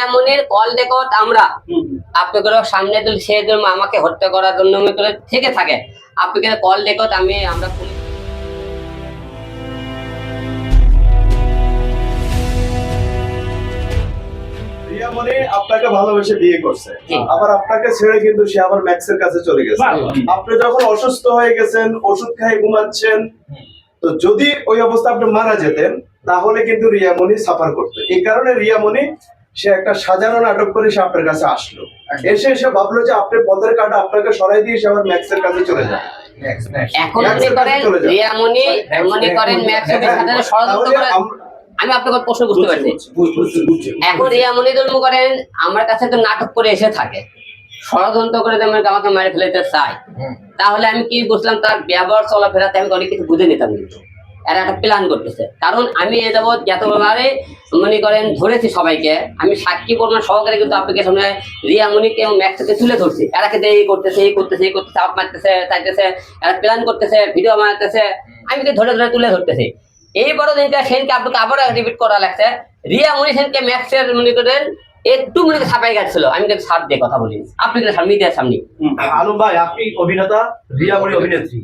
রিয়ামনির call record আমরা। আপনাদের সামনে তুল সে আমাকে হত্যা করার জন্য করে থেকে থাকে। আপনাদের কল রেকর্ড আমি আমরা মনে আপনাকে ভালোবেসে বিয়ে করছে। আবার আপনাকে ছেড়ে কিন্তু সে আবার ম্যাক্সের কাছে চলে গেছে। আপনি যখন অসুস্থ হয়ে গেছেন ওষুধ খাই ঘুমাচ্ছেন তো যদি ওই অবস্থা আপনি মারা যেতেন তাহলে কিন্তু রিয়ামণি সাফার করতেন এই কারণে রিয়ামণি সে একটা সাজানো নাটক করে সে আপনার কাছে আসলো। এসে এসে ভাবলো যে আপনি পথের কাটা আপনাকে সরাই দিয়ে সে আবার ম্যাক্সের কাছে চলে যায় এখন Max মনে করেন যাও। করেন ম্যাক্সের সাথে ষড়যন্ত্র করে আমি আপনাকে প্রশ্ন বুঝতে পারছি। এখন মনে করেন আমার কাছে তো নাটক করে এসে থাকে। ষড়যন্ত্র করে যেমন আমাকে মেরে ফেলতে চাই তাহলে আমি কি বুঝলাম তার ব্যবহার চলাফেরাতে আমি অনেক কিছু বুঝে নিতাম কিন্তু। এরা একটা প্ল্যান করতেছে। কারণ আমি এ যাবৎ যতবারে মনে করেন ধরেছি সবাইকে, আমি সাক্ষী পরিমাণ সহকারে কিন্তু আপনাকে সামনে রিয়ামনিকে এবং ম্যাক্সকে তুলে ধরছি। এরা কিন্তু এই করতেছে এই করতেছে এই করতেছে আপ মারতেছে, চাইতেছে, এরা প্ল্যান করতেছে ভিডিও বানাতেছে। আমি কিন্তু ধরে ধরে তুলে ধরতেছি। এই বড় দিনটা সেনকে আপনাকে আবার রিপিট করা লাগছে। রিয়া মনি সেনকে ম্যাক্সের মনে করেন একটু মনে ছাপাই গেছিল। আমি কিন্তু সাপ দিয়ে কথা বলি আপনি কিন্তু সামনে দিয়ে সামনে আলম ভাই আপনি অভিনেতা রিয়ামণি অভিনেত্রী।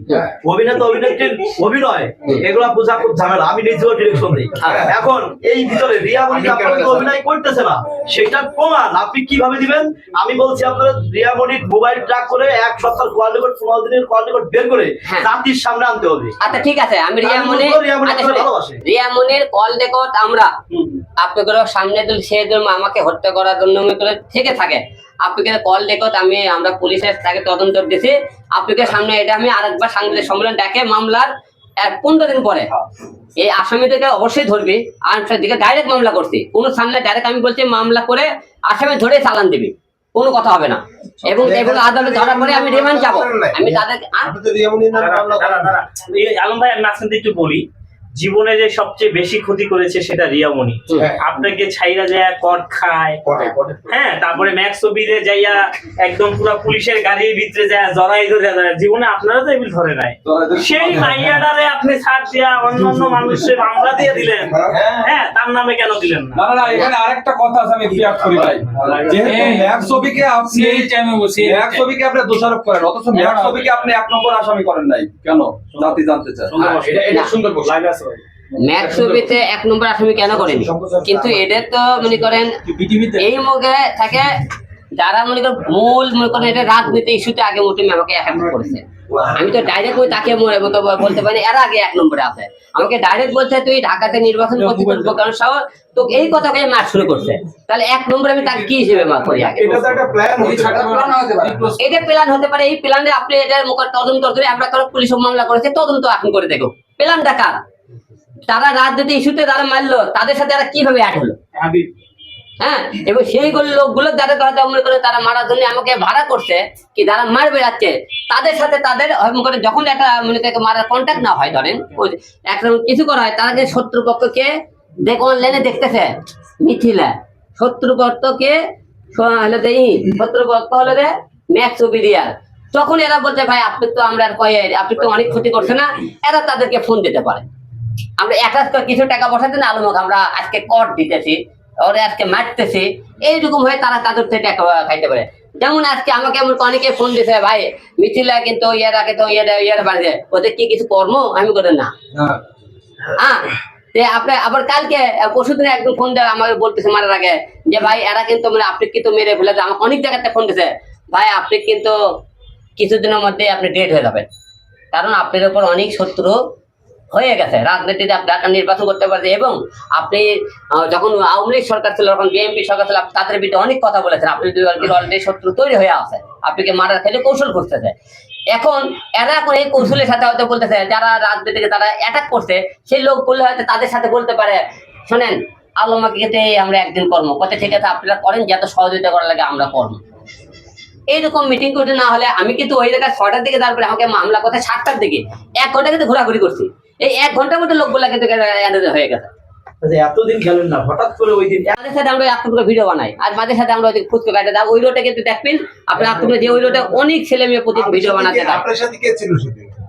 অভিনেতা অভিনেত্রীর অভিনয় এগুলা বোঝা খুব ঝামেলা। আমি নিজেও ডিরেকশন দিই হ্যাঁ। এখন এই ভিতরে রিয়ামণি যে আপনাকে অভিনয় করতেছে না। সেটার প্রমাণ আপনি কীভাবে দিবেন? আমি বলছি আপনারা রিয়ামণির মোবাইল ট্র্যাক করে এক সপ্তাহ কোয়াল রেকর্ড পনেরো দিনের কোয়াল রেকর্ড বের করে হ্যাঁ। জাতির সামনে আনতে হবে। আচ্ছা ঠিক আছে। আমি রিয়া আমি মনি বুঝব রিয়া মনি আচ্ছা, আপনাকে শুনুন। ভালোবাসে। রিয়া মনির কল রেকর্ড আমরা। আপনাদের সামনে সে আমাকে হত্যা করার জন্য মনে করে থেকে থাকে। আপনাকে কল রেকর্ড আমি আমরা পুলিশের তাকে তদন্ত দিছি আপনাকে সামনে এটা আমি আরেকবার সাংবাদিক সম্মেলন ডাকে মামলার এক পনেরো দিন পরে। এই আসামিদেরকে অবশ্যই ধরবি আর দিকে ডাইরেক্ট মামলা করছি। কোনো সামনে ডাইরেক্ট আমি বলছি মামলা করে আসামি ধরে চালান দিবি। কোনো কথা হবে না। এবং এগুলো আদালতে ধরার পরে আমি রিমান্ড যাব। আমি তাদেরকে আলম ভাই আমি মাঝখান একটু বলি। জীবনে যে সবচেয়ে বেশি ক্ষতি করেছে সেটা রিয়ামণি। আপনাকে ছাইরা যায় কট খায়। হ্যাঁ তারপরে ম্যাক্স ছবিতে যাইয়া একদম পুরো পুলিশের গাড়ির ভিতরে যায় জড়াই ধরে। যায় জীবনে আপনারা তো এগুলো ধরে নাই। সেই মাইয়াডারে আপনি ছাড় দিয়া অন্য অন্য মানুষের মামলা দিয়ে দিলেন। হ্যাঁ। তার নামে কেন দিলেন না? না এখানে আরেকটা কথা আছে আমি ক্লিয়ার করি ভাই যেহেতু ম্যাক ছবিকে আপনি ম্যাক ছবিকে আপনি দোষারোপ করেন অথচ ম্যাক ছবিকে আপনি এক নম্বর আসামি করেন নাই। কেন? জাতি জানতে চায়। না। ম্যাথ ছবিতে এক নম্বর আসামি কেন করেনি? কিন্তু এদের তো মনে করেন এই মুখে থাকে যারা মনে করেন মূল মনে করেন এটা রাজনীতি ইস্যুতে আগে মোটে আমাকে এক নম্বর করেছে। আমি তো ডাইরেক্ট ওই তাকে মনে মতো বলতে পারি এর আগে এক নম্বরে আছে। আমাকে ডাইরেক্ট বলছে তুই ঢাকাতে নির্বাচন করতে পারব কারণ সহ তো এই কথাকে মার শুরু করছে। তাহলে এক নম্বরে আমি তাকে কি হিসেবে মা করি আগে? এটা প্ল্যান এটা হতে পারে। এই প্ল্যানে আপনি এটার মুখে তদন্ত করে আমরা কারও পুলিশ মামলা করেছে তদন্ত এখন করে দেখো। প্ল্যানটা কার? তারা রাজনীতি ইস্যুতে যারা মারলো তাদের সাথে এরা কীভাবে অ্যাড হলো? হ্যাঁ এবং সেইগুলো লোকগুলো যাদের হয়তো মনে করে তারা মারার জন্য আমাকে ভাড়া করছে কি যারা মার বেড়াচ্ছে তাদের সাথে তাদের মনে করে যখন একটা মনে করে মারার কন্ট্যাক্ট না হয় ধরেন একটা কিছু করা হয় তারা যে শত্রু পক্ষকে দেখ অনলাইনে দেখতেছে মিথিলা শত্রু পক্ষকে হলো যে ই, শত্রু পক্ষ হলো যে ম্যাক্স ওবিরিয়ার তখন এরা বলছে ভাই আপনি তো আমরা আর কয়ে আপনি তো অনেক ক্ষতি করছে না। এরা তাদেরকে ফোন দিতে পারে। আমরা একাজ করে কিছু টাকা বসাতে না আলমক আমরা আজকে কর দিতেছি ওরে আজকে মারতেছি এইরকম হয়ে তারা তাদের থেকে টাকা খাইতে পারে। যেমন আজকে আমাকে এমন অনেকে ফোন দিছে ভাই মিথিলা কিন্তু ইয়ার আগে তো ইয়ার ইয়ার বাড়িতে ওদের কি কিছু কর্ম? আমি করে না। হ্যাঁ তে আপনার আবার কালকে পরশুদিন একদম ফোন দেয় আমাকে বলতেছে মারার আগে যে ভাই এরা কিন্তু মানে আপনি কিন্তু মেরে ফেলেছে। আমাকে অনেক জায়গাতে ফোন দিছে ভাই আপনি কিন্তু কিছুদিনের মধ্যে আপনি ডেট হয়ে যাবেন। কারণ আপনার উপর অনেক শত্রু হয়ে গেছে। রাজনীতিতে আপনি একটা নির্বাচন করতে পারছে এবং আপনি যখন আওয়ামী লীগ সরকার ছিল তখন বিএনপি সরকার ছিল তাদের বিরুদ্ধে অনেক কথা বলেছেন। আপনি অলরেডি শত্রু তৈরি হয়ে আছে আপনাকে মারার খেলে কৌশল করতেছে এখন এরা এখন এই কৌশলের সাথে হয়তো বলতেছে, যারা রাজনীতিকে তারা অ্যাটাক করছে, সেই লোকগুলো হয়তো তাদের সাথে বলতে পারে। শোনেন আলমাকে খেতে আমরা একদিন কর্ম কত ঠিক আছে, আপনারা করেন, যত সহযোগিতা করার লাগে আমরা কর্ম এইরকম মিটিং করতে না হলে আমি কিন্তু ওই জায়গায় ছটার দিকে তারপরে আমাকে মামলা কথা সাতটার দিকে। এক ঘণ্টা কিন্তু ঘোরাঘুরি করছি। এই এক ঘণ্টার মধ্যে লোকগুলা কিন্তু হয়ে গেছে। এতদিন গেলেন না হঠাৎ করে ওই দিন মাঝে সাথে আমরা আত্মগুলো ভিডিও বানাই। আর মাঝে সাথে আমরা ফুচকা কাটে দাও ওই রোডে কিন্তু দেখবেন আপনার আত্মগুলো যে ওই রোডে অনেক ছেলে মেয়ে প্রতি ভিডিও বানাতে আপনার সাথে কে ছিল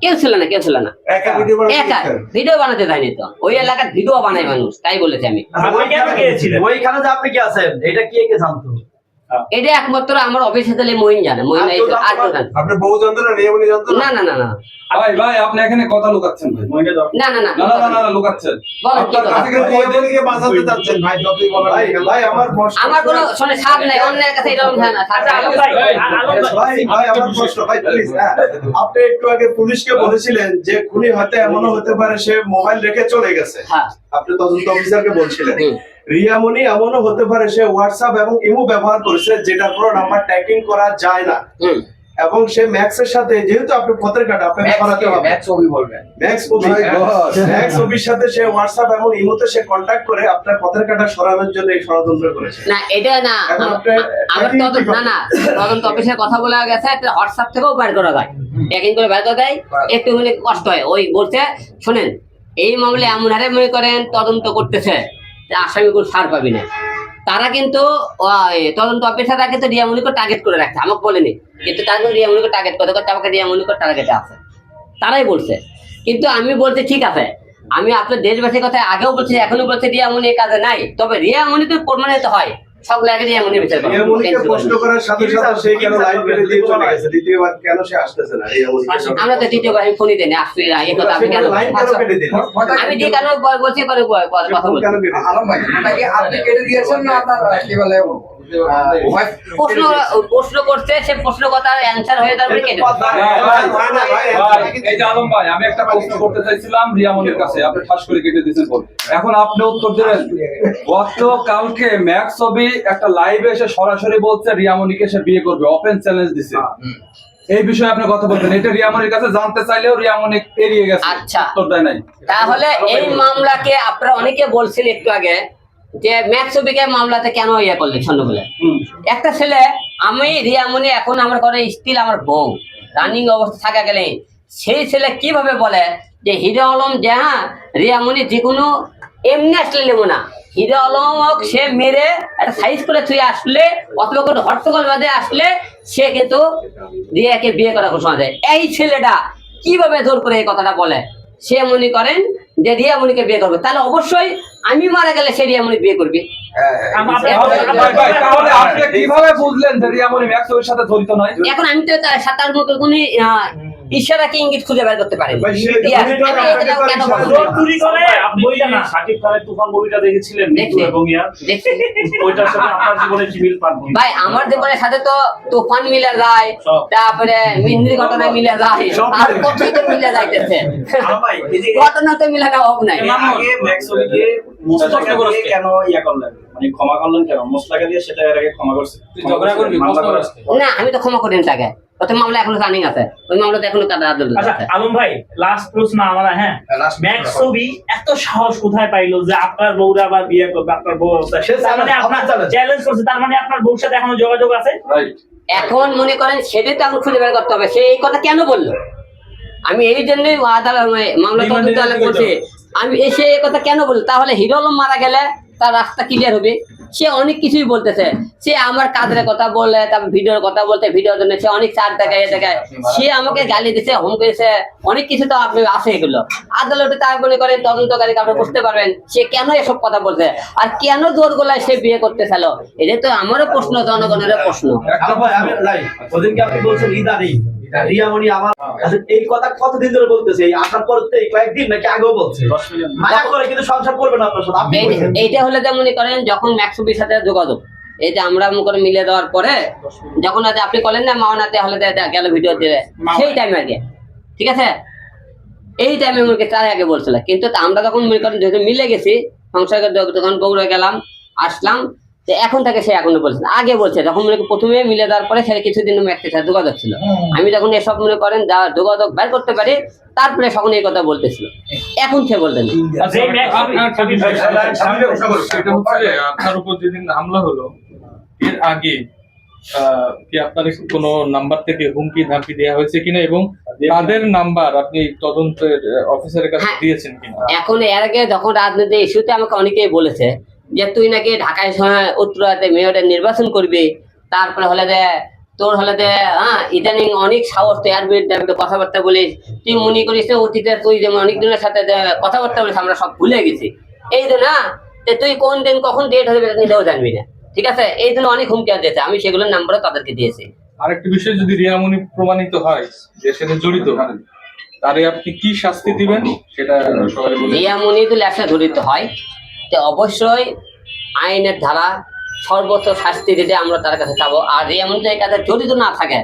কেউ ছিল না কেউ ছিল না। একা ভিডিও বানাতে দেয়নি তো। ওই এলাকার ভিডিও বানায় মানুষ তাই বলেছি আমি। আপনি কেন গিয়েছিলেন ওইখানে আপনি কি আছেন এটা কে কে জানতো? এটা একমাত্র আমার অফিসে তাহলে মহিন জানে। মহিন আর কেউ জানে আপনি বউ জানতো না না? না না না ভাই ভাই আপনি এখানে কথা লুকাচ্ছেন ভাই। না না না না না না না, না লুকাচ্ছেন। বলেন কি কথা? বাঁচাতে চাচ্ছেন ভাই যতই বলেন। ভাই ভাই আমার প্রশ্ন- আমার কোনো শোনে সাপ নাই অন্যের কাছে এরকম হয় না। সাপ আলম ভাই। ভাই ভাই আমার প্রশ্ন ভাই প্লিজ হ্যাঁ। আপনি একটু আগে পুলিশকে বলেছিলেন যে খুনি হয়তো এমনও হতে পারে সে মোবাইল রেখে চলে গেছে। হ্যাঁ। আপনি তদন্ত অফিসারকে বলছিলেন। রিয়ামণি এমনও হতে পারে সে হোয়াটসঅ্যাপ এবং ইমো ব্যবহার করেছে যেটার কোনো নাম্বার ট্র্যাকিং করা যায় না। এবং সে ম্যাক্স এর সাথে যেহেতু আপনি পথের কাটা আপনাকে বানাতে হবে max Abhi My God. Max অবির সাথে সে হোয়াটসঅ্যাপ এবং ইমোতে সে কন্ট্যাক্ট করে আপনার পথের কাটা সরানোর জন্য এই ষড়যন্ত্র করেছে। না এটা না। আমার তদন্ত না না। তদন্ত অফিসে কথা বলা গেছে হোয়াটসঅ্যাপ থেকেও বের করা যায়। ট্যাকিং করে বের করা দেয় একটু মানে কষ্ট হয়। ওই বলছে শোনেন এই মামলা এমন হারে মনে করেন তদন্ত করতেছে। আসামিগুলো ছাড় পাবি না। তারা কিন্তু তদন্ত অফিসাররা কিন্তু রিয়ামনিকে টার্গেট করে রাখছে। আমাকে বলেনি। কিন্তু তারা কিন্তু রিয়ামনিকে টার্গেট করতে করতে আমাকে রিয়ামনিকে টার্গেটে আছে। তারাই বলছে। কিন্তু আমি বলছি, ঠিক আছে। আমি আপনার দেশবাসীর কথা আগেও বলছি এখনও বলছি রিয়ামনি কাজে নাই। তবে রিয়ামনি তো প্রমাণিত হয়। সব লাগে রিয়ামনি বিচার প্রশ্ন করার সাথে সাথে সে কেন লাইন কেটে দিয়ে চলে গেছে? দ্বিতীয়বার কেন সে আসতেছে না রিয়ামণিকে আমরা তো দ্বিতীয়বার আমি ফোনই দেনি আসছি না এই কথা আমি কেন দিলেন আমি যে কেন বলছি ব- কথা বলছি? আলম ভাই আপনি কেটে দিয়েছেন না আপনার কি বলে প্রশ্ন প্রশ্ন করছে সে প্রশ্ন কথার অ্যান্সার হয়ে যাবে কেটে এই যে আলম ভাই আমি একটা প্রশ্ন করতে চাইছিলাম রিয়ামনির কাছে আপনি ঠাস করে কেটে দিয়েছেন বল। এখন আপনি উত্তর দিলেন গত কালকে ম্যাক্স ছবি একটা লাইভে এসে সরাসরি বলছে রিয়ামনিকে সে বিয়ে করবে ওপেন চ্যালেঞ্জ দিছে এই বিষয়ে আপনি কথা বলবেন এটা রিয়ামনির কাছে জানতে চাইলেও রিয়ামনি এড়িয়ে গেছে আচ্ছা। উত্তর দেয় নাই তাহলে এই মামলাকে আপনারা অনেকে বলছেন একটু আগে যে ম্যাক্সবিকে মামলাতে কেন ইয়ে করলেন একটা ছেলে আমি রিয়ামনি এখন আমার ঘরে স্টিল আমার বউ। রানিং অবস্থা থাকা গেলে সেই ছেলে কীভাবে বলে যে হিরো আলম যে হ্যাঁ রিয়ামনি যে কোনো এমনি আসলে নেব না। হিরো আলম হোক সে মেরে একটা সাইজ করে তুই আসলে অথবা কোনো হট্টগোল বাদে আসলে সে কিন্তু রিয়াকে বিয়ে করার ঘোষণা দেয়। এই ছেলেটা কীভাবে জোর করে এই কথাটা বলে? সে মনে করেন যে রিয়ামণিকে বিয়ে করবে। তাহলে অবশ্যই আমি মারা গেলে সে রিয়ামণি বিয়ে করবে। তাহলে আপনি কীভাবে বুঝলেন যে রিয়ামনি ম্যাক্স ওর সাথে জড়িত নয়? এখন আমি তো তার সাতার মতো কোন ইশারাকে ইঙ্গিত খুঁজে বের করতে পারি ভাই, ইশারা আমার জীবনের সাথে তো তুফান মিলে যায় তারপরে মিন্দ্রি ঘটনা মিলে যায় আর মিলে। কতই তো মিলে যাইতেছে? ঘটনা তো মিলে না হোক নাই। কেন ইয়া করলেন? মানে ক্ষমা করলেন কেন? মোস্তাকা দিয়ে সেটা এর আগে ক্ষমা করছে। না আমি তো ক্ষমা করিনি তাকে। ওতে মামলা এখনও রানিং আছে। ওই মামলাতে এখনও কাদা আদল আচ্ছা আলম ভাই লাস্ট প্রশ্ন আমার হ্যাঁ? ম্যাক্স ছবি এত সাহস কোথায় পাইলো যে আপনার বউরা আবার বিয়ে করবে আপনার বউ তার মানে আপনার চ্যালেঞ্জ করছে তার মানে আপনার বউর সাথে এখনও যোগাযোগ আছে? এখন মনে করেন সেটাই তো এখন খুঁজে বের করতে হবে। সে এই কথা কেন বলল? আমি এই জন্যই আদালত মানে মামলা তদন্ত করছি আমি এসে এই কথা কেন বলল? তাহলে হিরো আলম মারা গেলে তার রাস্তা ক্লিয়ার হবে। সে অনেক কিছুই বলতেছে। সে আমার কাজের কথা বলে, তারপর ভিডিওর কথা বলতে, ভিডিওর জন্য সে অনেক চার দেখায় এ দেখায়। সে আমাকে গালি দিছে হুম করেছে অনেক কিছু তো আপনি আছে এগুলো। আদালতে তার মনে করেন তদন্তকারী আপনি বুঝতে পারবেন, সে কেন এসব কথা বলছে? আর কেন জোর গলায় সে বিয়ে করতে চাইলো এটা তো আমারও প্রশ্ন জনগণের প্রশ্ন। ওদিনকে আপনি বলছেন রিয়ামণি আমার আচ্ছা, এই কথা কতদিন ধরে বলতেছে? এই আসার পর থেকে কয়েকদিন নাকি আগেও বলছে? মায়া করে কিন্তু সংসার করবে না আপনার সাথে আপনি এইটা হলে যে মনে করেন যখন ম্যাক্সুবির সাথে যোগাযোগ এই যে আমরা মনে করেন মিলে দেওয়ার পরে যখন আজ আপনি বলেন না মাওনাতে হলে গেল ভিডিও দিলে সেই টাইমে আগে। ঠিক আছে? এই টাইমে মনে করি তার আগে বলছিল। কিন্তু আমরা যখন মনে করেন যখন মিলে গেছি সংসার যখন বগুড়া গেলাম আসলাম তো এখন তাকে সে এখনও বলছে আগে বলছে যখন মনে প্রথমে মিলে দেওয়ার পরে সে কিছুদিন একটা সাথে যোগাযোগ ছিল। আমি যখন এসব মনে করেন যা যোগাযোগ বের করতে পারি তারপরে তখন এই কথা বলতেছিল। এখন সে বলতেন। যে হচ্ছে আপনার উপর যেদিন হামলা হলো এর আগে আহ, কি আপনার কোনো নাম্বার থেকে হুমকি ধামকি দেওয়া হয়েছে কিনা এবং তাদের নাম্বার আপনি তদন্তের অফিসারের কাছে হ্যাঁ। দিয়েছেন কিনা? এখন এর আগে যখন রাজনীতি ইস্যুতে আমাকে অনেকেই বলেছে যে তুই নাকি ঢাকায় সময় উত্তরাতে মেয়রের নির্বাচন করবি তারপরে হলে যে তোর হলে যে হ্যাঁ ইদানিং অনেক সাহস তুই আর বিরুদ্ধে কথাবার্তা বলিস। তুই মনে করিস অতীতে তুই যেমন অনেক দিনের সাথে কথাবার্তা বলিস আমরা সব ভুলে গেছি। এই যে না তুই কোন দিন কখন ডেট হবে নিজেও জানবি না। ঠিক আছে? এই জন্য অনেক হুমকি দিয়েছে। আমি সেগুলোর নাম্বারও তাদেরকে দিয়েছি। আরেকটি বিষয় যদি রিয়ামণি প্রমাণিত হয় যে সেটা জড়িত তারে আপনি কি শাস্তি দিবেন? সেটা লেখা জড়িত হয়। তো অবশ্যই আইনের ধারা সর্বোচ্চ শাস্তি দিতে আমরা তার কাছে চাবো। আর যদি এই কাজে জড়িত না থাকে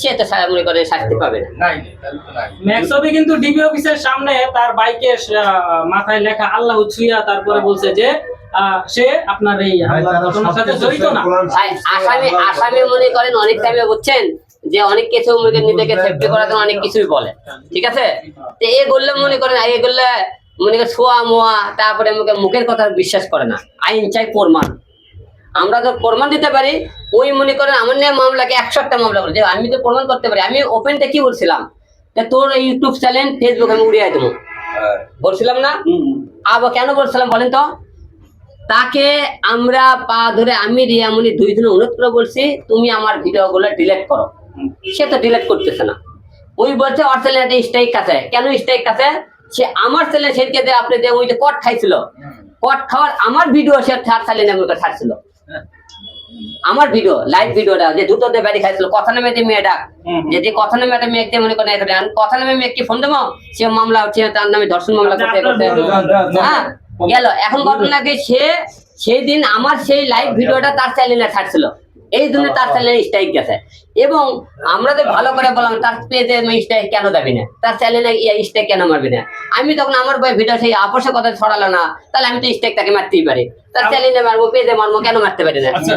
সে তো মনে করে শাস্তি পাবে না। নাই তাহলে তো নাই। ম্যাক্সবি কিন্তু ডিবি অফিসের সামনে তার বাইকে মাথায় লেখা আল্লাহ তারপরে বলছে যে আহ, সে আপনার এই সাথে জড়িত না। আসামি আসামি মনে করেন অনেক টাইমে বুঝছেন যে অনেক কিছু মনে নিজেকে সেফটি করার অনেক কিছুই বলে। ঠিক আছে? তো এ করলে মনে করেন এ করলে মনে করেন ছোয়া মোয়া তারপরে মুখে মুখের কথা বিশ্বাস করে না। আইন চাই প্রমাণ। আমরা তো প্রমাণ দিতে পারি ওই মনে করেন আমার নিয়ে মামলাকে একশো একটা মামলা করে। আমি তো প্রমাণ করতে পারি আমি ওপেনটা কি বলছিলাম? তোর ইউটিউব চ্যানেল ফেসবুক আমি উড়িয়ে দেবো। বলছিলাম না? আবার কেন বলছিলাম বলেন তো? তাকে আমরা পা ধরে আমি রিয়ামনি দুইজনে অনুরোধ করে বলছি তুমি আমার ভিডিওগুলো ডিলিট করো। সে তো ডিলিট করতেছে না। ওই বলছে ওর একটা স্ট্রাইক আছে। কেন স্ট্রাইক আছে? সে আমার ছেলে সেদিকে যে আপনি যে ওই যে কট খাইছিল কট খাওয়ার আমার ভিডিও সে ছাড় চালিয়ে নেমে ছাড়ছিল। আমার ভিডিও লাইভ ভিডিওটা যে দুটো দিয়ে বাড়ি খাইছিল কথা নামে যে মেয়েটা যে যে কথা নামে একটা মেয়েকে মনে করেন একটা আমি কথা নামে মেয়েকে ফোন দেবো? সে মামলা হচ্ছে তার নামে ধর্ষণ মামলা করতে করতে হ্যাঁ গেল। এখন ঘটনা কি সে সেই দিন আমার সেই লাইভ ভিডিওটা তার চ্যানেলে ছাড়ছিল। এই জন্য তার স্যালারি স্ট্রাইক গেছে। এবং আমরা তো ভালো করে বললাম তার পেজে স্ট্রাইক কেন যাবি না? তার স্যালারি স্ট্রাইক কেন মারবি না? আমি তখন আমার বই ভিডিও সেই আপসের কথা ছড়ালো না তাহলে আমি তো স্ট্রাইক তাকে মারতেই পারি। তার স্যালারি মারবো পেজে মারবো কেন মারতে পারি না? আচ্ছা